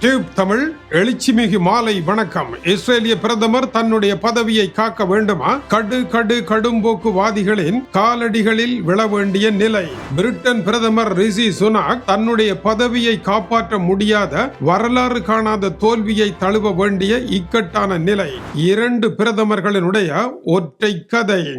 Tube Tamil எழுச்சிமிகு மாலை வணக்கம். இஸ்ரேலிய பிரதமர் தன்னுடைய பதவியை காக்க வேண்டுமா? கடு கடு கடும்போக்குவாதிகளின் காலடிகளில் விழ வேண்டிய நிலை. பிரிட்டன் பிரதமர் ரிஷி சுனாக் தன்னுடைய பதவியை காப்பாற்ற முடியாத வரலாறு காணாத தோல்வியை தழுவ வேண்டிய இக்கட்டான நிலை. இரண்டு பிரதமர்களினுடைய ஒற்றை கதை.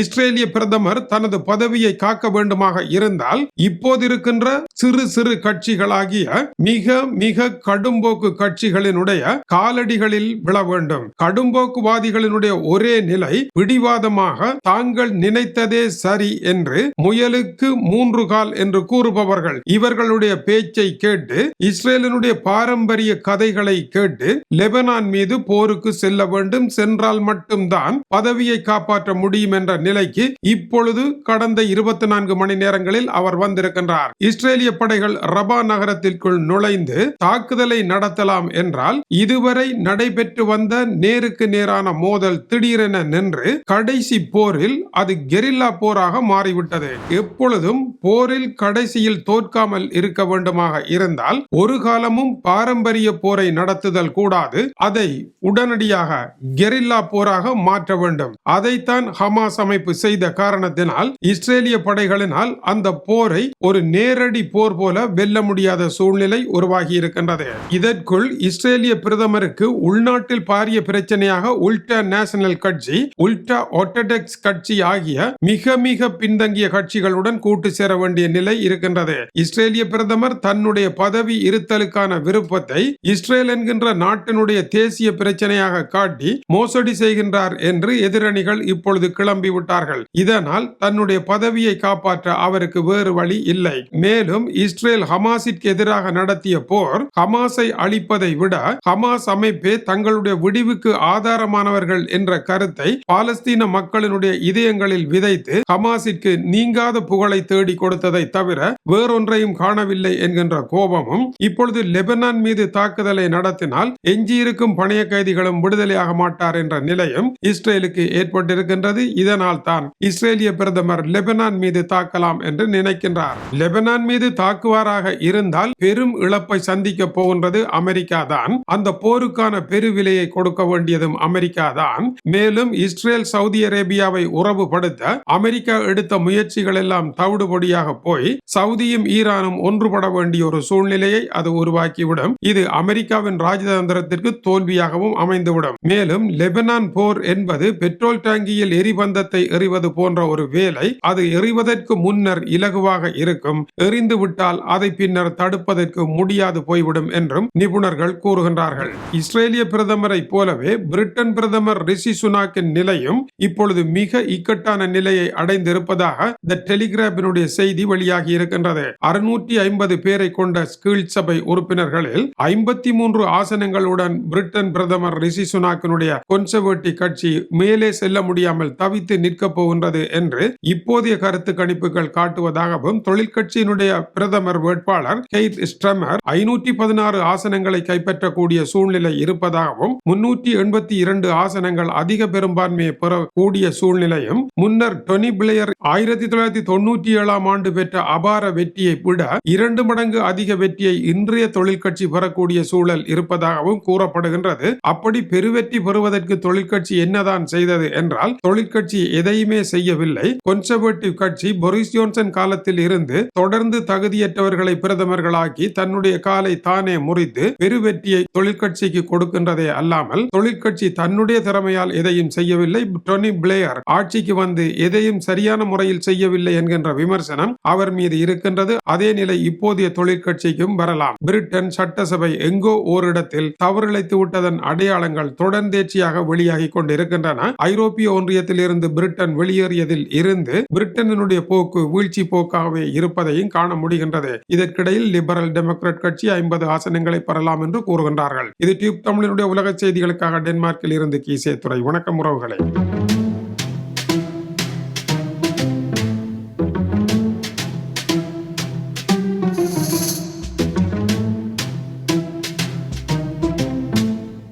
இஸ்ரேலிய பிரதமர் தனது பதவியை காக்க வேண்டுமாக இருந்தால் இப்போது இருக்கின்ற சிறு சிறு கட்சிகளாகிய மிக மிக கடும்போக்கு கட்சிகளினுடைய காலடிகளில் விழ வேண்டும். கடும்போக்குவாதிகளினுடைய ஒரே நிலை பிடிவாதமாக தாங்கள் நினைத்ததே சரி என்று முயலுக்கு மூன்று கால் என்று கூறுபவர்கள். இவர்களுடைய பேச்சை கேட்டு இஸ்ரேலினுடைய பாரம்பரிய கதைகளை கேட்டு லெபனான் மீது போருக்கு செல்ல வேண்டும். சென்றால் மட்டும்தான் பதவியை காப்பாற்ற முடியும் என்ற நிலைக்கு இப்பொழுது கடந்த இருபத்தி நான்கு மணி நேரங்களில் அவர் வந்திருக்கின்றார். இஸ்ரேலிய படைகள் ரபா நகரத்திற்குள் நுழைந்து தாக்குதலை நடத்தலாம் என்றால் இதுவரை நடைபெற்று வந்த நேருக்கு நேரான மோதல் திடீரென நின்று கடைசி போரில் அது கெரில்லா போராக மாறிவிட்டது. எப்பொழுதும் போரில் கடைசியில் தோற்காமல் இருக்க வேண்டுமாக இருந்தால் ஒரு காலமும் பாரம்பரிய போரை நடத்துதல் கூடாது. அதை உடனடியாக கெரில்லா போராக மாற்ற வேண்டும். அதைத்தான் ஹமாஸ் அமைப்பு செய்த காரணத்தினால் இஸ்ரேலிய படைகளினால் அந்த போரை ஒரு நேரடி போர் போல வெல்ல முடியாத சூழ்நிலை உருவாகி இருக்கின்றது. இதற்குள் இஸ்ரேலிய பிரதமருக்கு உள்நாட்டில் பாரிய பிரச்சனையாக உல்டா நேஷனல் கட்சி உல்டா ஒட்டடெக்ஸ் கட்சி ஆகிய மிக மிக பின்தங்கிய கட்சிகளுடன் கூட்டு சேர வேண்டிய நிலை இருக்கின்றது. இஸ்ரேலிய பிரதமர் தன்னுடைய பதவி இருத்தலுக்கான விருப்பத்தை இஸ்ரேல் என்கின்ற நாட்டினுடைய தேசிய பிரச்சனையாக காட்டி மோசடி செய்கின்றார் என்று எதிரணிகள் இப்பொழுது கிளம்பி விட்டார்கள். இதனால் தன்னுடைய பதவியை காப்பாற்ற அவருக்கு வேறு வழி இல்லை. மேலும் இஸ்ரேல் ஹமாஸிற்கு எதிராக நடத்திய போர் ஹமாஸை அழிப்பதை விட ஹமாஸ் அமைப்பே தங்களுடைய விடிவுக்கு ஆதாரமானவர்கள் என்ற கருத்தை பாலஸ்தீன மக்களினுடைய இதயங்களில் விதைத்து ஹமாஸிற்கு நீங்காத புகழை தேடி கொடுத்ததை தவிர வேறொன்றையும் காணவில்லை என்கின்ற கோபமும் இப்பொழுது லெபனான் மீது தாக்குதலை நடத்தினால் எஞ்சியிருக்கும் பணைய கைதிகளும் விடுதலையாக மாட்டார் என்ற நிலையும் இஸ்ரேலுக்கு ஏற்பட்டிருக்கின்றது. இதனால் தான் இஸ்ரேலிய பிரதமர் லெபனான் மீது தாக்கலாம் என்று நினைக்கின்றார். லெபனான் மீது தாக்குவாராக இருந்தால் பெரும் இழப்பை சந்திக்க போகின்றது அமெரிக்கா தான் அந்த போருக்கான பெருவிலையை கொடுக்க வேண்டியதும் அமெரிக்கா தான் மேலும் இஸ்ரேல் சவுதி அரேபியாவை உறவுபடுத்த அமெரிக்கா எடுத்த முயற்சிகள் எல்லாம் தவிடுபடியாக போய் சவுதியும் ஈரானும் ஒன்றுபட வேண்டிய ஒரு சூழ்நிலையை அது உருவாக்கிவிடும். இது அமெரிக்காவின் ராஜதந்திரத்திற்கு தோல்வியாகவும் அமைந்துவிடும். மேலும் லெபனான் போர் என்பது பெட்ரோல் டாங்கியில் எரிபந்தத்தை எறிவது போன்ற ஒரு வேலை அது எறிவதற்கு முன்னர் இலகுவாக இருக்கும். எறிந்து விட்டால் அதை பின்னர் தடுப்பதற்கு முடியாது போய்விடும் என்றும் நிபுணர்கள் கூறுகின்றார்கள். இஸ்ரேலிய பிரதமரை போலவே பிரிட்டன் பிரதமர் ரிஷி சுனாக்கின் நிலையும் இப்பொழுது மிக இக்கட்டான நிலையை அடைந்திருப்பதாக த டெலிகிராபினுடைய செய்தி வெளியாகி இருக்கின்றது. அறுநூற்றி ஐம்பது பேரை கொண்ட கீழ் சபை உறுப்பினர்களில் ஐம்பத்தி மூன்று ஆசனங்களுடன் பிரிட்டன் பிரதமர் ரிஷி சுனாக்கினுடைய கொன்சர்வேட்டிவ் கட்சி மேலே செல்ல முடியாமல் தவித்து நிற்கப் போகின்றது என்று இப்போதைய கருத்து கணிப்புகள் காட்டுவதாகவும் தொழிற்கட்சியினுடைய பிரதமர் வேட்பாளர் கெய்த் ஸ்ட்ரமர் ஐநூற்றி பதினாறு ஆசனங்களை கைப்பற்றக்கூடிய சூழ்நிலை இருப்பதாகவும் முன்னூற்றி எண்பத்தி இரண்டு ஆசனங்கள் அதிக பெரும்பான்மையை பெறக்கூடிய சூழ்நிலையும் முன்னர் டொனி பிளேயர் ஆயிரத்தி தொள்ளாயிரத்தி தொண்ணூற்றி ஏழாம் ஆண்டு பெற்ற அபார வெற்றியை விட இரண்டு மடங்கு அதிக வெற்றியை இன்றைய தொழிற்கட்சி பெறக்கூடிய சூழல் இருப்பதாகவும் கூறப்படுகின்றது. அப்படி பெருவெற்றி பெறுவதற்கு தொழிற்கட்சி என்னதான் செய்தது என்றால் தொழிற்கட்சி எதையுமே செய்யவில்லை. கொன்சர்வேட்டிவ் கட்சி பொரிஸ் ஜோன்சன் காலத்தில் இருந்து தொடர்ந்து தகுதியற்றவர்களை பிரதமர்களாக்கி தன்னுடைய காலை தானே முறித்து பெருவெற்றியை தொழிற்கட்சிக்கு கொடுக்கின்றதே அல்லாமல் தொழிற்கட்சி தன்னுடைய திறமையால் எதையும் செய்யவில்லை. டொனி பிளேயர் ஆட்சிக்கு வந்து எதையும் சரியான முறையில் செய்யவில்லை என்கின்ற விமர்சனம் அவர் மீது இருக்கின்றது. அதே நிலை இப்போதைய தொழிற்கட்சிக்கும் வரலாம். பிரிட்டன் சட்டசபை எங்கோ ஓரிடத்தில் தவறிழைத்து விட்டதன் அடையாளங்கள் தொடர்ந்தேச்சியாக வெளியாகி கொண்டிருக்கின்றன. ஐரோப்பிய ஒன்றியத்தில் இருந்து பிரிட்டன் வெளியேறியதில் இருந்து பிரிட்டனினுடைய போக்கு வீழ்ச்சி போக்காகவே இருப்பதையும் காண முடிகின்றது. இதற்கிடையில் லிபரல் டெமோக்ராட் கட்சி ஐம்பது ஆசனங்களை பெறலாம் என்று கூறுகின்றார்கள். இது டியூப் தமிழினுடைய உலக செய்திகளுக்காக டென்மார்க்கில் இருந்து கீசே துறை. வணக்கம் உறவுகளை.